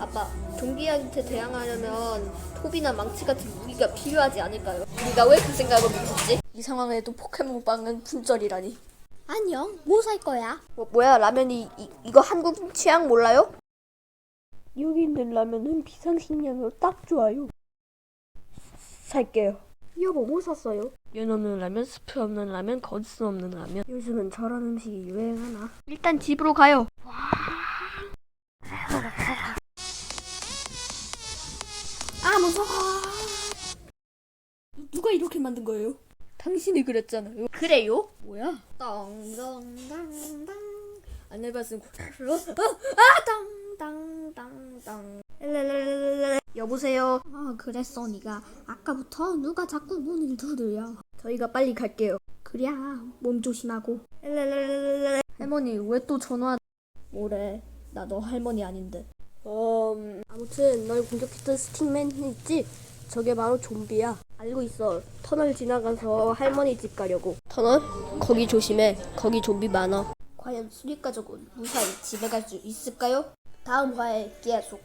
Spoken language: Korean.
아빠, 좀비한테 대항하려면 톱이나 망치 같은 무기가 필요하지 않을까요? 우리가 왜 그 생각을 못했지? 이 상황에도 포켓몬빵은 품절이라니. 안녕. 뭐 살 거야? 뭐, 뭐야 라면이 이, 이거 한국 취향 몰라요? 여기 있는 라면은 비상식량으로 딱 좋아요. 살게요. 여보 뭐 샀어요? 연 없는 라면, 스프 없는 라면, 거짓 없는 라면. 요즘은 저런 음식이 유행하나? 일단 집으로 가요. 아 무서워. 누가 이렇게 만든 거예요? 당신이 그랬잖아요. 그래요? 뭐야? 땅땅땅땅. 안 해봤으면 고로 아 땅땅땅땅. 랄랄랄랄랄. 여보세요. 아 그랬어 네가 아까부터 누가 자꾸 문을 두드려. 저희가 빨리 갈게요. 그래야 몸 조심하고. 랄랄랄랄랄. 할머니 왜 또 전화? 뭐래? 나 너 할머니 아닌데. 음 아무튼 널 공격했던 스틱맨 있지? 저게 바로 좀비야. 알고 있어. 터널 지나가서 할머니 집 가려고. 터널? 거기 조심해. 거기 좀비 많아. 과연 수리 가족은 무사히 집에 갈 수 있을까요? 다음 화에 계속.